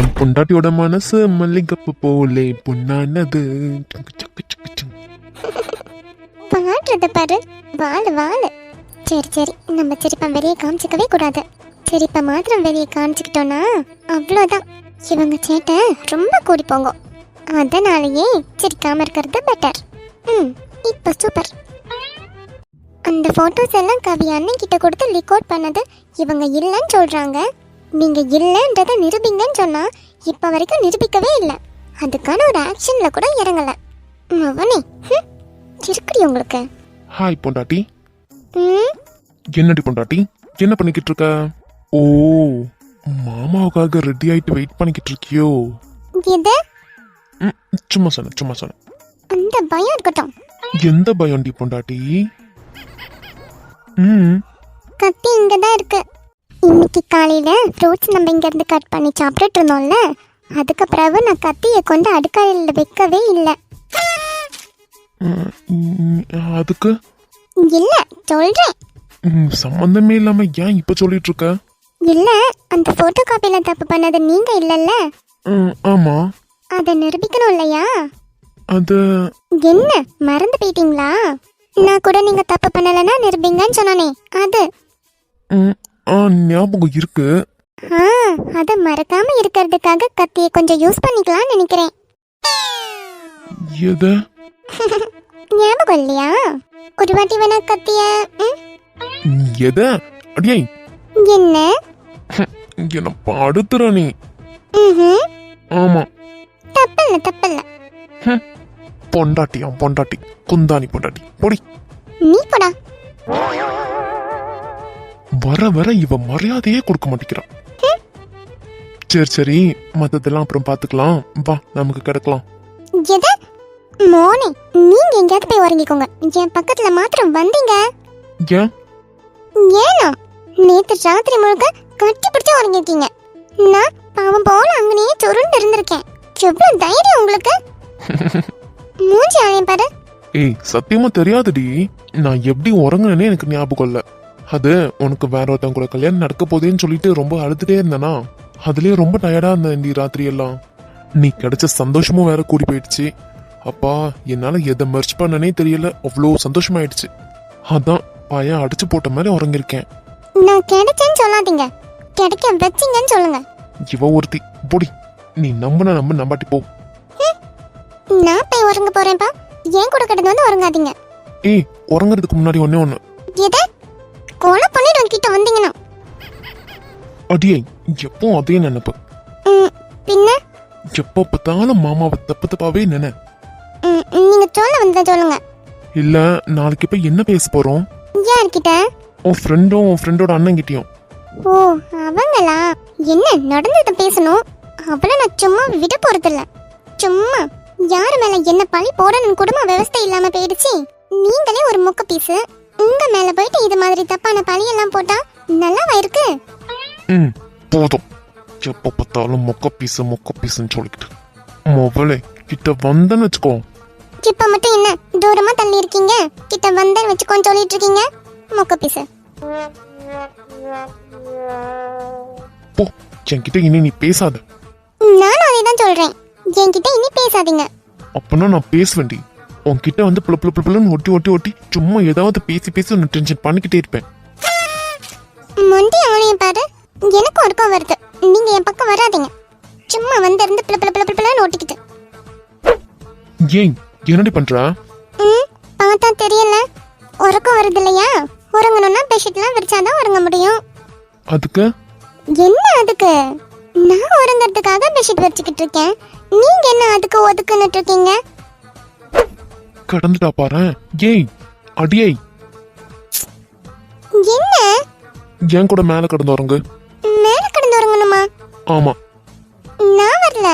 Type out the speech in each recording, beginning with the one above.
என் பொண்டாட்டியோட மனசு மல்லிகப்பு போலே பொண்ணானது பாடுறத பாரு. வாழு வாழு சரி சரி. நம்ம சிரிப்பம் வெளியே காமிச்சிக்கவே கூடாது. சிரிப்பை மாத்திரம் வெளியே காமிச்சிக்கிட்டோன்னா அவ்வளோதான். இவங்க சேட்டை ரொம்ப கூடி போங்க அதனாலேயே சிரிக்காம இருக்கிறது பெட்டர் ம் இப்போ சூப்பர் அந்த ஃபோட்டோஸ் எல்லாம் கவி அண்ணன் கிட்ட கொடுத்து ரெக்கார்ட் பண்ணது இவங்க இல்லைன்னு சொல்றாங்க. நீங்க இல்லைன்றதை நிரூபிங்கன்னு சொன்னா இப்போ வரைக்கும் நிரூபிக்கவே இல்லை. அதுக்கான ஒரு ஆக்ஷன்ல கூட இறங்கல. மவனே இருக்குடி உங்களுக்கு. ஹாய் பொண்டாட்டி. ம்? என்னடி பொண்டாட்டி? என்ன பண்ணிக்கிட்டு இருக்க ஓ மாமாவுக்காக ரெடி ஆயிட்டு வெயிட் பண்ணிக்கிட்டு இருக்கியோ ம், சும்மா சொன்னேன் சும்மா சொன்னேன் அந்த பயம் இருக்கட்டும். எந்த பயம்டி பொண்டாட்டி? ம். கத்தி இங்க தான் இருக்கு. இன்னைக்கு காலையில ஃப்ரூட்ஸ் நம்ம இங்க இருந்து கட் பண்ணி சாப்பிட்டுட்டு இருந்தோம்ல அதுக்கு பிறகு நான் கத்தியை கொண்டு அடுக்கலையில் வைக்கவே இல்லை. அதுக்கு? இல்ல சொல்றேன். ம், சம்மந்தமே இல்லாம ஏன் இப்ப சொல்லிட்டு இருக்க இல்ல அந்த போட்டோ காப்பியில தப்பு பண்ணது நீங்க இல்லல்ல. ம், ஆமா. அதை நிரூபிக்கணும் இல்லையா? அது என்ன மறந்து போயிட்டீங்களா? நான் கூட நீங்க தப்பு பண்ணலைன்னா நிரூபிங்கன்னு சொன்னானே அது. ஆ ஞாபகம் இருக்கு. ஆ அதை மறக்காம இருக்கிறதுக்காக கத்தியை கொஞ்சம் யூஸ் பண்ணிக்கலாம்னு நினைக்கிறேன். எதை? ஞாபகம் இல்லையா? ஒரு வாட்டி வேணா கத்திய? எதை? அடியே. என்ன? என்ன படுத்துற நீ. ஆமா. தப்பில்ல தப்பில்ல. பொண்டாட்டியா பொண்டாட்டி. குந்தாணி பொண்டாட்டி. பொடி. நீ போடா. வர வர இவ மரியாதையே கொடுக்க மாட்டேங்கிறான் சரி சரி மத்ததெல்லாம் அப்புறம் பாத்துக்கலாம். வா நமக்கு கிடக்கலாம். எது? மோனே நீங்க எங்கேயாவது போய் உறங்கிக்கோங்க. என் பக்கத்துல மாத்திரம் வந்தீங்க. ஏன்? ஏனா நேத்து ராத்திரி முழுக்க கட்டி பிடிச்சு உறங்கிருக்கீங்க நான் பாவம் போல அங்கனையே சுருண்டு இருந்திருக்கேன். எவ்வளவு தைரியம் உங்களுக்கு? மூஞ்சி அழையும் பாரு. ஏய் சத்தியமா தெரியாதுடி. நான் எப்படி உறங்குனேனே எனக்கு ஞாபகம் இல்ல. அது உனக்கு வேற ஒருத்தன் கூட கல்யாணம் நடக்க போதேன்னு சொல்லிட்டு ரொம்ப அழுதுட்டே இருந்தேனா? அதுலயே ரொம்ப டயர்டா இருந்தேன் டி ராத்திரி எல்லாம் நீ கிடைச்ச சந்தோஷமும் வேற கூடி போயிடுச்சு. அப்பா என்னால எதை மெர்ச் பண்ணனே தெரியல. அவ்வளோ சந்தோஷமாயிடுச்சு. அதான் பையன் அடிச்சு போட்ட மாதிரி உறங்கிருக்கேன். நான் கிடைச்சேன்னு சொல்லாதீங்க. கிடைக்க வச்சீங்கன்னு சொல்லுங்க. இவ ஒருத்தி பொடி. நீ நம்புன நம்ப நம்பாட்டி போ. நான் போய் உறங்க போறேன்ப்பா. ஏன் கூட கிடந்து வந்து உறங்காதீங்க. ஏய் உறங்குறதுக்கு முன்னாடி ஒன்னே ஒண்ணு. எதை? கொலை பண்ணிட்டு கிட்ட வந்தீங்கன்னா? அடியே எப்போ அதே நினைப்பு? பின்ன? எப்போ பார்த்தாலும் மாமாவை தப்பு தப்பாவே நினை. நீங்க சொல்ல வந்ததை சொல்லுங்க. இல்ல நாளைக்கு போய் என்ன பேச போறோம்? யார்கிட்ட? உன் ஃப்ரெண்டும் உன் ஃப்ரெண்டோட அண்ணன் கிட்டயும் ஓ அவங்களா? என்ன நடந்ததை பேசணும்? அவளை நான் சும்மா விட போறதில்ல. சும்மா யாரு மேல என்ன பழி போடணும் குடும்ப விவஸ்தை இல்லாம போயிடுச்சு? நீங்களே ஒரு முக்க பீஸு உங்க மேல போயிட்டு இது மாதிரி தப்பான பழி எல்லாம் போட்டா நல்லாவா இருக்கு? ம் போதும். எப்போ பார்த்தாலும் மொக்க பீஸு மொக்க பீஸுன்னு சொல்லிக்கிட்டு. மொபைலே கிட்ட வந்தேன்னு வச்சுக்கோ. இப்ப மட்டும் என்ன தூரமா தள்ளி இருக்கீங்க கிட்ட வந்தேன்னு வச்சுக்கோன்னு சொல்லிட்டு இருக்கீங்க மொக்க பீஸு போ என்கிட்ட இனி நீ பேசாத. நானும் அதே தான் சொல்றேன். என்கிட்ட இனி பேசாதீங்க. அப்பனா நான் பேசுவேன்டி. உன்கிட்ட வந்து புல புல புலன்னு ஒட்டி ஒட்டி ஒட்டி சும்மா ஏதாவது பேசி பேசி உன்னை டென்ஷன் பண்ணிக்கிட்டே இருப்பேன். மொண்டி அவனையும் பாரு எனக்கும் ஒருக்கம் வருது. நீங்க என் பக்கம் வராதீங்க. சும்மா வந்து இருந்து பிள பிள பிள பிள பிளன்னு ஓட்டிக்கிட்டு. ஏன் என்னடி பண்ற? ம் பார்த்தா தெரியல. உறக்கம் வருது இல்லையா? உறங்கணும்னா பெட்ஷீட்லாம் விரிச்சாதான் உறங்க முடியும். அதுக்கு? என்ன அதுக்கு? நான் உறங்கறதுக்காக பெட்ஷீட் விரிச்சுக்கிட்டு இருக்கேன். நீங்க என்ன அதுக்கு ஒதுக்குன்னுட்டு இருக்கீங்க? கடந்துட்டா பாரு ஏய் அடியே. என்ன? என் கூட மேல கடந்து வரங்க மேல கிடந்து உறங்கணுமா ஆமா. நான் வரல.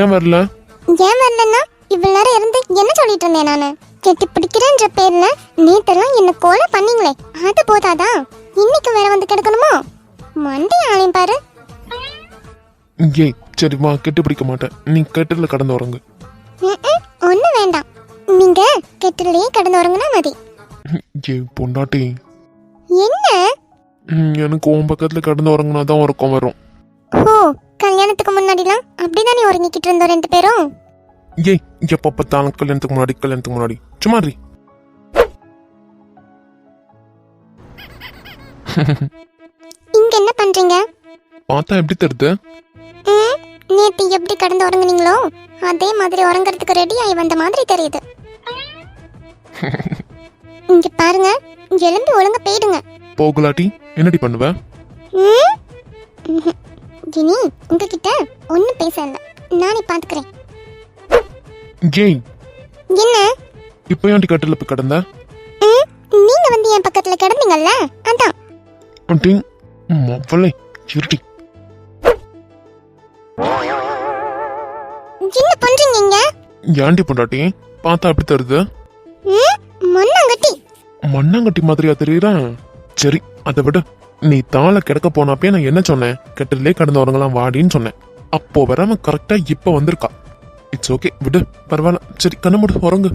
ஏன் வரல? ஏன் வரலன்னா இவ்வளவு நேரம் இருந்து என்ன சொல்லிட்டு இருந்தேன் நானு? கெட்டி பிடிக்கிறேன்ற பேர்ல நேத்தெல்லாம் என்ன கொலை பண்ணீங்களே அது போதாதா? இன்னைக்கு வேற வந்து கிடக்கணுமா? மண்டை ஆளையும் பாரு. ஏய் சரி வா கெட்டு பிடிக்க மாட்டேன். நீ கெட்டல கடந்து வரங்க ஒண்ணும் வேண்டாம். நீங்க கெட்டிலேயே கடந்து உறங்குனா மதி. ஏய் பொண்டாட்டி. என்ன? எனக்கு உன் பக்கத்துல கடந்து உறங்குனா தான் உறக்கம் வரும். ஓ கல்யாணத்துக்கு முன்னாடிலாம் அப்படிதானே உறங்கிக்கிட்டு இருந்தோம் ரெண்டு பேரும்? ஏய் எப்ப பார்த்தாலும் கல்யாணத்துக்கு முன்னாடி கல்யாணத்துக்கு முன்னாடி. சும்மா இரு. இங்க என்ன பண்றீங்க? பார்த்தா எப்படி தெரியுது ம், நேத்து எப்படி கடந்து உறங்குனீங்களோ அதே மாதிரி உறங்குறதுக்கு ரெடி ஆகி வந்த மாதிரி தெரியுது. இங்க பாருங்க எழும்பி ஒழுங்கா போயிடுங்க. போகலாட்டி என்னடி பண்ணுவ? ம்? இனி உங்ககிட்ட ஒன்னும் பேச இல்ல நானே பாத்துக்கிறேன். ஏய் என்ன? இப்போ ஏன்டி கட்டில போய் கிடந்த? ம், நீங்க வந்து என் பக்கத்துல கிடந்தீங்கல்ல அதான். அட்டி மொப்பலை இருட்டி ஏன்டி பொண்டாட்டி? பார்த்தா எப்படி தெரியுது? ம், மண்ணாங்கட்டி. மண்ணாங்கட்டி மாதிரியா தெரியுறேன் சரி அதை விட. நீ தாள கிடக்க போனப்பே நான் என்ன சொன்னேன்? கட்டிலே கடந்தவரங்களாம் வாடின்னு சொன்னேன். அப்போ வராம கரெக்டா இப்ப வந்திருக்கா. இட்ஸ் ஓகே விடு. பரவாயில்ல. சரி கண்ண மூடு உறங்கு.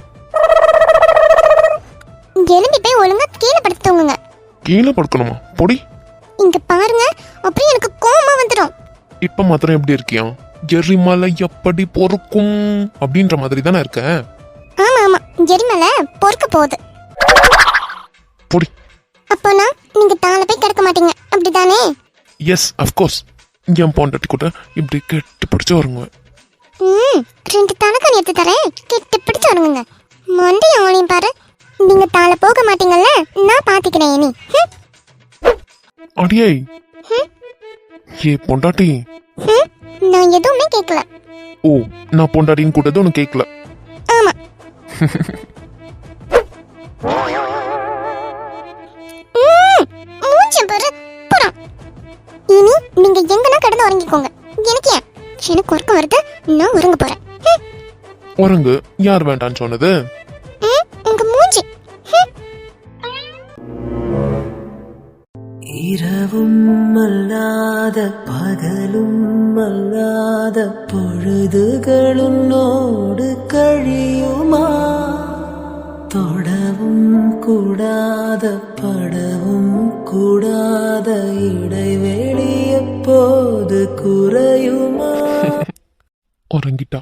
எழும்பி போய் ஒழுங்கா கீழே படுத்து தூங்குங்க கீழே படுக்கணுமா? பொடி. இங்க பாருங்க அப்படியே எனக்கு கோவமா வந்துடும் இப்ப மாத்திரம் எப்படி இருக்கியா? எரிமலை எப்படி பொறுக்கும்? அப்படின்ற மாதிரி தானே இருக்க? ஆமா ஆமா. எரிமலை பொறுக்க போகுது. பொடி அப்போனா நீங்க தாழ போய் கிடக்க மாட்டீங்க. அப்படிதானே? எஸ் அஃப்கோர்ஸ் என் பொண்டாட்டி கூட இப்படி கெட்டி பிடிச்சு வருங்குவேன் ம் ரெண்டு தலக்காணி எடுத்து தரேன். கெட்டு பிடிச்சு வருங்க மண்டைய அவனையும் பாரு. நீங்க தாழ போக மாட்டீங்கல்ல? நான் பாத்துக்கிறேன் இனி. ஹம், அடியே. ஏ பொண்டாட்டி. ஹம், நான் எதுவுமே கேட்கல ஓ நான் பொண்டாட்டின்னு கூட்டது உனக்கு கேட்கல ஆமா. ம், மூஞ்ச பாரு புறம். இனி நீங்க எங்கன்னா கடந்து உறங்கிக்கோங்க. எனக்கு ஏன்? எனக்கு உறக்கம் வருது நான் உறங்க போறேன். உறங்கு யார் வேண்டான்னு சொன்னது? இரவும் அல்லாத பகலும் அல்லாத பொழுதுகளுன்னோடு கழியுமா? தொடவும் கூடாத படவும் கூடாத இடைவெளி எப்போது குறையுமா? உறங்கிட்டா.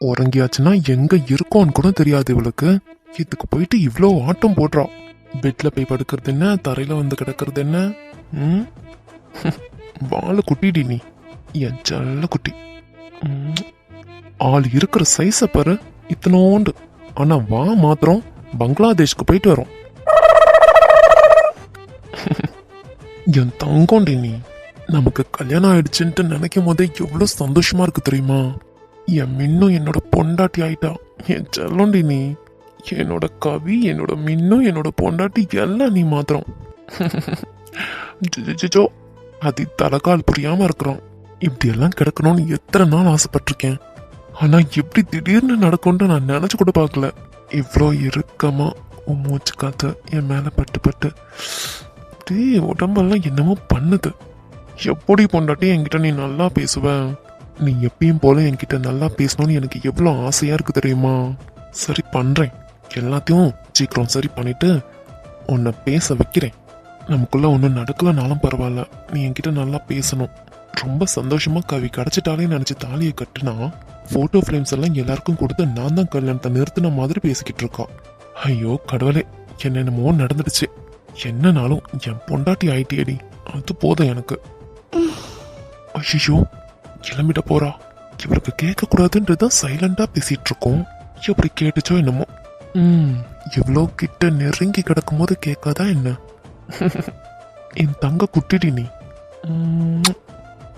உறங்கியாச்சுன்னா எங்க இருக்கோன்னு கூட தெரியாது இவளுக்கு. இதுக்கு போயிட்டு இவ்வளோ ஆட்டம் போடுறான் பெட்ல போய் படுக்கிறது என்ன? தரையில வந்து கிடக்கிறது என்ன? ம்? வாழை குட்டிடி நீ. என் செல்ல குட்டி. ம். ஆள் இருக்கிற சைஸ பாரு. இத்தனோண்டு. ஆனா வா மாத்திரம் பங்களாதேஷ்க்கு போயிட்டு வரோம். என் தங்கோண்டி நீ. நமக்கு கல்யாணம் ஆயிடுச்சுன்ட்டு நினைக்கும் போதே எவ்வளவு சந்தோஷமா இருக்கு தெரியுமா? என் மின்னும் என்னோட பொண்டாட்டி ஆயிட்டா. என் செல்லோண்டி நீ. என்னோட கவி என்னோட மின்னும் என்னோட பொண்டாட்டி எல்லாம் நீ மாத்திரம் ஜிஜிஜோ அது தலைகால் புரியாம இருக்கிறோம். இப்படியெல்லாம் கிடக்கணும்னு எத்தனை நாள் ஆசைப்பட்டிருக்கேன். ஆனா எப்படி திடீர்னு நடக்கும்னு நான் நினைச்சு கூட பார்க்கல. இவ்வளோ இறுக்கமா உன் மூச்சு காத்து என் மேல பட்டு பட்டு. அப்படியே உடம்பெல்லாம் என்னமோ பண்ணுது. எப்படி பொண்டாட்டி என்கிட்ட நீ நல்லா பேசுவ? நீ எப்பயும் போல என்கிட்ட நல்லா பேசணும்னு எனக்கு எவ்வளோ ஆசையா இருக்கு தெரியுமா? சரி பண்றேன். எல்லாத்தையும் சீக்கிரம் சரி பண்ணிட்டு உன்னை பேச வைக்கிறேன். நமக்குள்ள ஒன்றும் நடக்கலனாலும் பரவாயில்ல. நீ என்கிட்ட நல்லா பேசணும். ரொம்ப சந்தோஷமா கவி கிடைச்சிட்டாலே நினைச்சு தாலியை கட்டுனா போட்டோ ஃப்ரேம்ஸ் எல்லாம் எல்லாருக்கும் கொடுத்து நான் தான் கல்யாணத்தை நிறுத்தின மாதிரி பேசிக்கிட்டு இருக்கான் ஐயோ கடவுளே என்னென்னமோ நடந்துடுச்சு. என்னனாலும் என் பொண்டாட்டி ஆயிட்டியடி. அது போதும் எனக்கு. ஐயோ கிளம்பிட போறா. இவருக்கு கேட்க கூடாதுன்றத சைலண்டா பேசிட்டு இருக்கோம். எப்படி கேட்டுச்சோ என்னமோ. ம். இவ்வளோ கிட்ட நெருங்கி கிடக்கும் போது கேட்காதா என்ன? என் தங்க குட்டிடி நீ.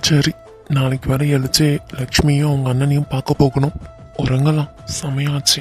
சரி நாளைக்கு வர எழுச்சு லக்ஷ்மியும் அவங்க அண்ணனையும் பார்க்க போகணும். உறங்கலாம். சமயாச்சு